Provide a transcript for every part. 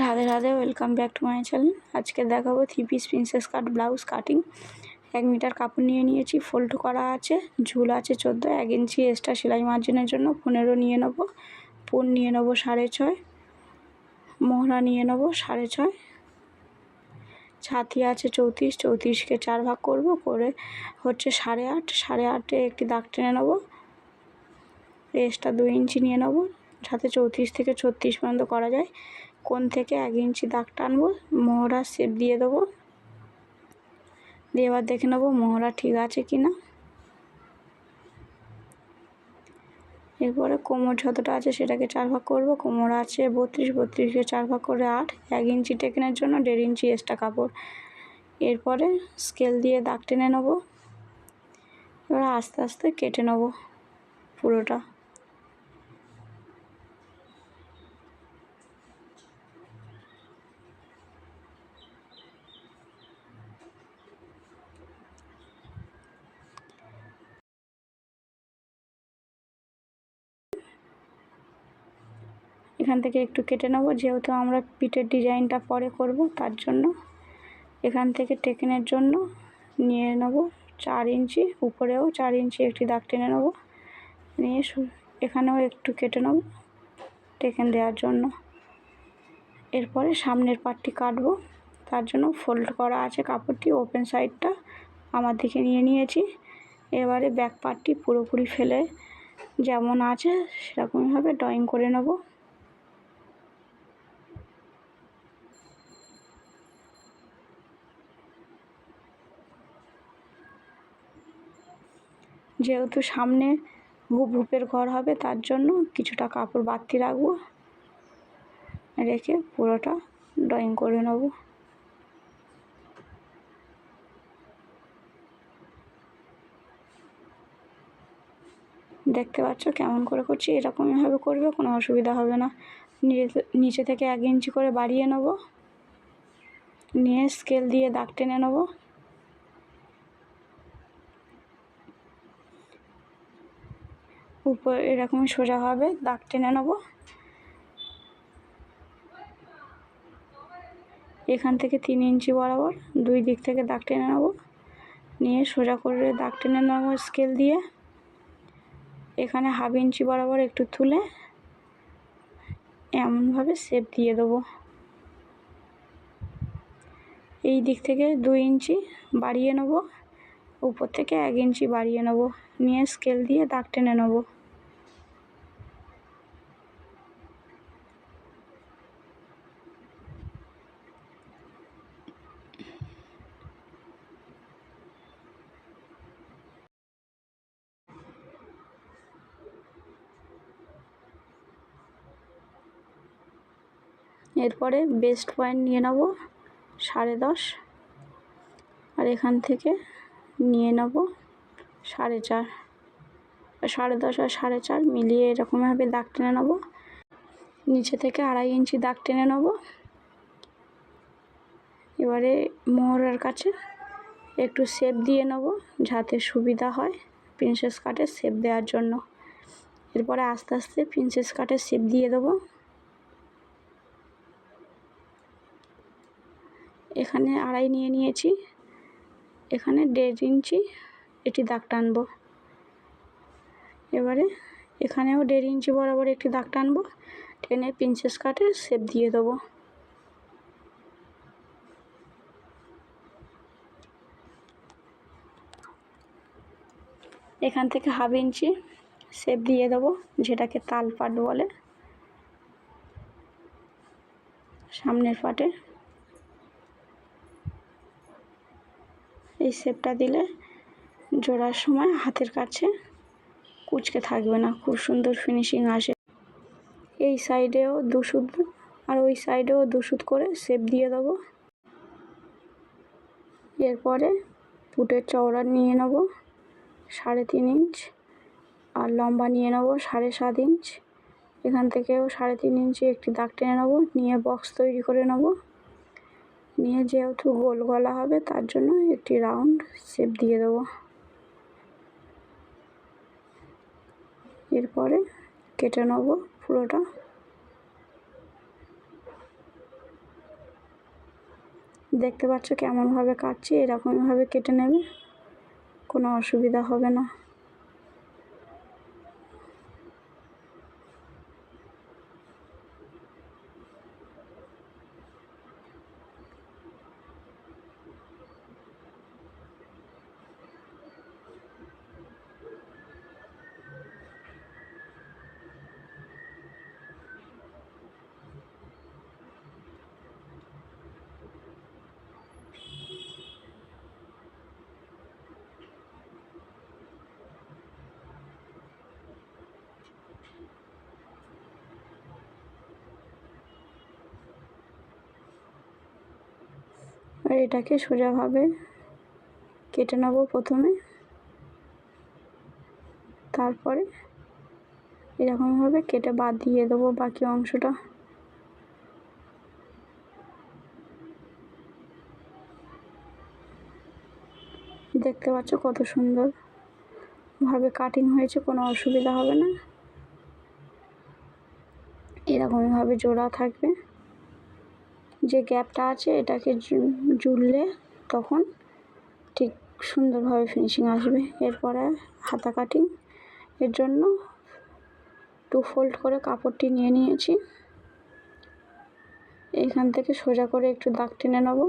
Radhe Radhe welcome back to my channel আজকে দেখাবো three piece princess cut blouse cutting এক metre কাপড় নিয়ে নিয়েছি ফোল্ড করা আছে, ঝুল আছে চোদ্দ, এক ইঞ্চি এক্সট্রা সেলাই মার্জিনের জন্য পনেরো নিয়ে নেব পুন নিয়ে নেব সাড়ে ছয়, মোহরা নিয়ে নেব সাড়ে ছয়, ছাতি আছে চৌত্রিশ, চৌত্রিশকে চার ভাগ করব, করে হচ্ছে সাড়ে আট, সাড়ে আটে একটি দাগ টেনে নেব এক্সট্রা দুই ইঞ্চি নিয়ে নেব, যাতে চৌত্রিশ থেকে ছত্রিশ পর্যন্ত করা যায়। কোন থেকে এক ইঞ্চি দাগ টানবো? মোহরা শেপ দিয়ে দেবো। দিয়ে এবার দেখে নেব মোহরা ঠিক আছে কি না এরপরে কোমর যতটা আছে সেটাকে চার ভাগ করব। কোমর আছে বত্রিশ, বত্রিশকে চার ভাগ করে আট। এক ইঞ্চি টেকেনের জন্য দেড় ইঞ্চি এক্সট্রা কাপড়। এরপরে স্কেল দিয়ে দাগ টেনে নেব। এবার আস্তে আস্তে কেটে নেব পুরোটা। এখান থেকে একটু কেটে নেব। যেহেতু আমরা পিঠের ডিজাইনটা পরে করব, তার জন্য এখান থেকে টেকেনের জন্য নিয়ে নেব চার ইঞ্চি, উপরেও চার ইঞ্চি একটি দাগ টেনে নেব। নিয়ে এখানেও একটু কেটে নেব টেকেন দেওয়ার জন্য। এরপরে সামনের পাটটি কাটবো, তার জন্য ফোল্ড করা আছে কাপড়টি, ওপেন সাইডটা আমার দিকে নিয়ে নিয়েছি। এবারে ব্যাক পার্টটি পুরোপুরি ফেলে যেমন আছে সেরকমভাবে ড্রয়িং করে নেব। যেহেতু সামনে ভূপ ভূপের ঘর হবে, তার জন্য কিছুটা কাপড় বাড়তি রাখব। রেখে পুরোটা ড্রয়িং করে নেব। দেখতে পাচ্ছ কেমন করে করছি এরকমইভাবে করবে, কোনো অসুবিধা হবে না। নিচে থেকে এক ইঞ্চি করে বাড়িয়ে নেব। নিয়ে স্কেল দিয়ে দাগ টেনে নেব। উপর এরকমই হবে, দাগ টেনে নেব। এখান থেকে তিন ইঞ্চি বরাবর, দুই দিক থেকে দাগ টেনে নেব। নিয়ে সোজা করে দাগ টেনে নেব স্কেল দিয়ে। এখানে হাফ ইঞ্চি বরাবর একটু তুলে এমনভাবে শেপ দিয়ে দেবো। এই দিক থেকে দুই ইঞ্চি বাড়িয়ে নেব, উপর থেকে এক ইঞ্চি বাড়িয়ে নেব। নিয়ে স্কেল দিয়ে দাগ টেনে নেব। এরপরে বেস্ট পয়েন্ট নিয়ে নেব, সাড়ে দশ। আর এখান থেকে নিয়ে নেব সাড়ে চার। সাড়ে দশ আর সাড়ে চার মিলিয়ে এরকমভাবে দাগ টেনে নেব। নিচে থেকে আড়াই ইঞ্চি দাগ টেনে নেব। এবারে মোহরের কাছে একটু সেপ দিয়ে নেব যাতে সুবিধা হয় প্রিন্সেস কাটের সেপ দেওয়ার জন্য। এরপরে আস্তে আস্তে প্রিন্সেস কাটের শেপ দিয়ে দেবো। এখানে আড়াই নিয়ে নিয়েছি। এখানে দেড় ইঞ্চি এটি দাগ টানবো। এবারে এখানেও দেড় ইঞ্চি বরাবর একটি দাগ টানবো। টেনে প্রিন্সেস কাটে সেপ দিয়ে দেবো। এখান থেকে হাফ ইঞ্চি শেপ দিয়ে দেবো, যেটাকে তাল পাট বলে। সামনের পাটে এই শেপটা দিলে জোড়ার সময় হাতের কাছে কুচকে থাকবে না। খুব সুন্দর ফিনিশিং আসে। এই সাইডেও দুশুদ আর ওই সাইডেও দুশুদ করে শেপ দিয়ে দেবো। এরপরে পুটের চওড়া নিয়ে নেব। সাড়ে তিন ইঞ্চ আর লম্বা নিয়ে নেব সাড়ে সাত ইঞ্চ এখান থেকেও সাড়ে তিন ইঞ্চি একটি দাগ টেনে নেব। নিয়ে বক্স তৈরি করে নেব। নিয়ে যেহেতু গোল গলা হবে, তার জন্য একটি রাউন্ড শেপ দিয়ে দেবো। এরপরে কেটে নেব পুরোটা। দেখতে পাচ্ছ কেমনভাবে কাটছি, এরকমভাবে কেটে নেবে, কোনো অসুবিধা হবে না। আর এটাকে সোজাভাবে কেটে নেব প্রথমে। তারপরে এরকমভাবে কেটে বাদ দিয়ে দেবো বাকি অংশটা। দেখতে পাচ্ছ কত সুন্দর ভাবে কাটিং হয়েছে, কোনো অসুবিধা হবে না। এরকমভাবে জোড়া থাকবে। যে গ্যাপটা আছে, এটাকে জুড়লে তখন ঠিক সুন্দরভাবে ফিনিশিং আসবে। এরপরে হাতা কাটিং এর জন্য টু ফোল্ড করে কাপড়টি নিয়ে নিয়েছি। এইখান থেকে সোজা করে একটু দাগ টেনে নেব,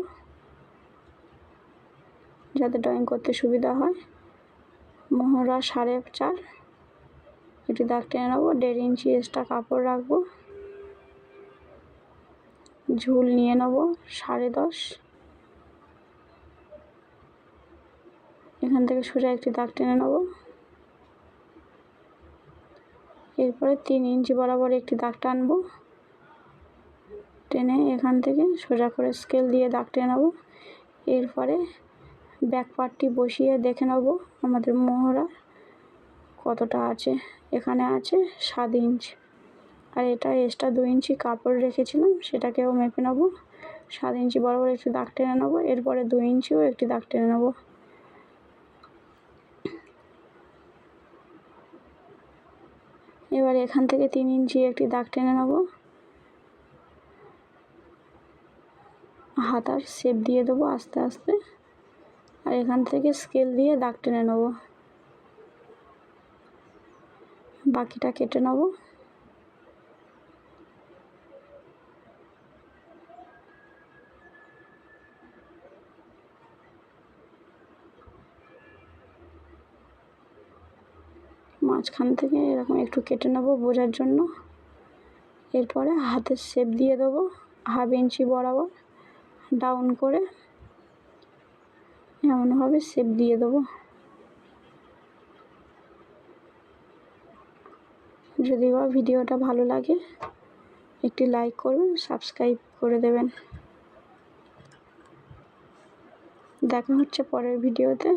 যাতে ড্রয়িং করতে সুবিধা হয়। মোহরা সাড়ে চার, একটু দাগ টেনে নেব, দেড় ইঞ্চি এক্সট্রা কাপড় রাখব। ঝুল নিয়ে নেব, সাড়ে দশ। এখান থেকে সোজা একটি দাগ টেনে নেব। এরপরে তিন ইঞ্চি বরাবর একটি দাগ টানবো। টেনে এখান থেকে সোজা করে স্কেল দিয়ে দাগ টেনে নেব। এরপরে ব্যাক পার্টটি বসিয়ে দেখে নেব আমাদের মোহরা কতটা আছে। এখানে আছে সাত ইঞ্চ। আর এটা এক্সট্রা দু ইঞ্চি কাপড় রেখেছিলাম, সেটাকেও মেপে নেব। সাত ইঞ্চি বরাবর একটি দাগ টেনে নেব, এরপরে দু ইঞ্চিও একটি দাগ টেনে নেব। এবার এখান থেকে তিন ইঞ্চি একটি দাগ টেনে নেব। হাতার শেপ দিয়ে দেবো আস্তে আস্তে। আর এখান থেকে স্কেল দিয়ে দাগ টেনে নেব। বাকিটা কেটে নেব। মাঝখান থেকে এরকম একটু কেটে নেব বোঝার জন্য। এরপরে হাতের শেপ দিয়ে দেবো হাফ ইঞ্চি বরাবর ডাউন করে এমনভাবে শেপ দিয়ে দেবো। যদি বা ভিডিওটা ভালো লাগে, একটি লাইক করবেন সাবস্ক্রাইব করে দেবেন। দেখা হচ্ছে পরের ভিডিওতে।